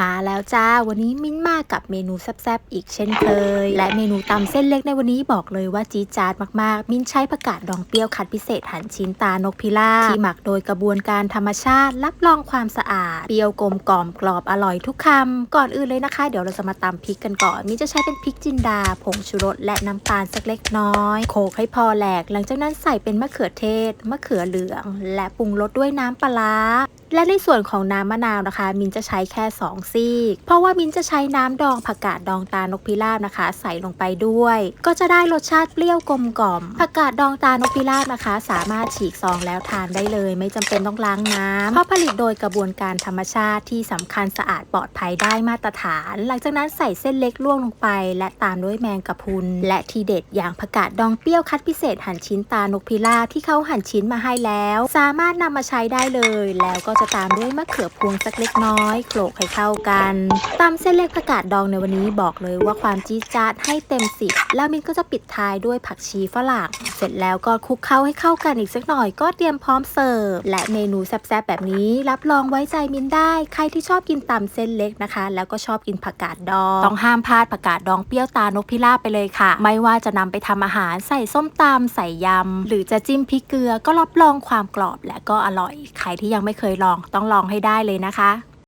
มาแล้วจ้า วันนี้มิ้นมากับเมนูแซ่บๆอีกเช่นเคย และเมนูตำเส้นเล็กในวันนี้บอกเลยว่าจี๊ดจ๊าดมากๆ มิ้นใช้ผักกาดดองเปรี้ยวคัดพิเศษหั่นชิ้นตานกพิราบที่หมักโดยกระบวนการธรรมชาติ รับรองความสะอาด เปรี้ยวกลมกล่อมกรอบอร่อยทุกคำ ก่อนอื่นเลยนะคะ เดี๋ยวเราจะมาตำพริกกันก่อน มิ้นจะใช้เป็นพริกจินดา ผงชูรสและน้ำตาลสักเล็กน้อย โขลกให้พอแหลก หลังจากนั้นใส่เป็นมะเขือเทศ มะเขือเหลือง และปรุงรสด้วยน้ำปลาและในส่วนของน้ำมะนาวนะคะ มินจะใช้แค่ 2 ซีก เพราะว่ามินจะใช้น้ำดองผักกาดดองตาลกพิราบนะคะ ใส่ลงไปด้วย ก็จะได้รสชาติเปรี้ยวกลมกล่อมผักกาดดองตาลกพิราบนะคะ สามารถฉีกซองแล้วทานได้เลย ไม่จำเป็นต้องล้างน้ำเพราะผลิตโดยกระบวนการธรรมชาติที่สำคัญสะอาดปลอดภัยได้มาตรฐาน หลังจากนั้นใส่เส้นเล็กล่วงลงไป และตามด้วยแมงกะพรุนและทีเด็ดอย่างผักกาดดองเปรี้ยวคัดพิเศษหั่นชิ้นตาลกพิราบที่เขาหั่นชิ้นมาให้แล้ว สามารถนำมาใช้ได้เลยแล้วก็จะตามด้วยมะเขือพวงสักเล็กน้อยโขลกให้เข้ากันตามเส้นเล็กผักกาดดองในวันนี้บอกเลยว่าความจี๊ดจ๊าดให้เต็มสิบแล้วมินก็จะปิดท้ายด้วยผักชีฝรั่งเสร็จแล้วก็คลุกเข้าให้เข้ากันอีกสักหน่อยก็เตรียมพร้อมเสิร์ฟและเมนูแซ่บๆแบบนี้รับรองไว้ใจมินได้ ใครที่ชอบกินตำเส้นเล็กนะคะ แล้วก็ชอบกินผักกาดดองต้องห้ามพลาดผักกาดดองเปรี้ยวตานกพิราบไปเลยค่ะ ไม่ว่าจะนำไปทำอาหารใส่ส้มตำใส่ยำหรือจะจิ้มพริกเกลือก็รับรองความกรอบและก็อร่อย ใครที่ยังไม่เคยลองลองต้องลองให้ได้เลยนะคะ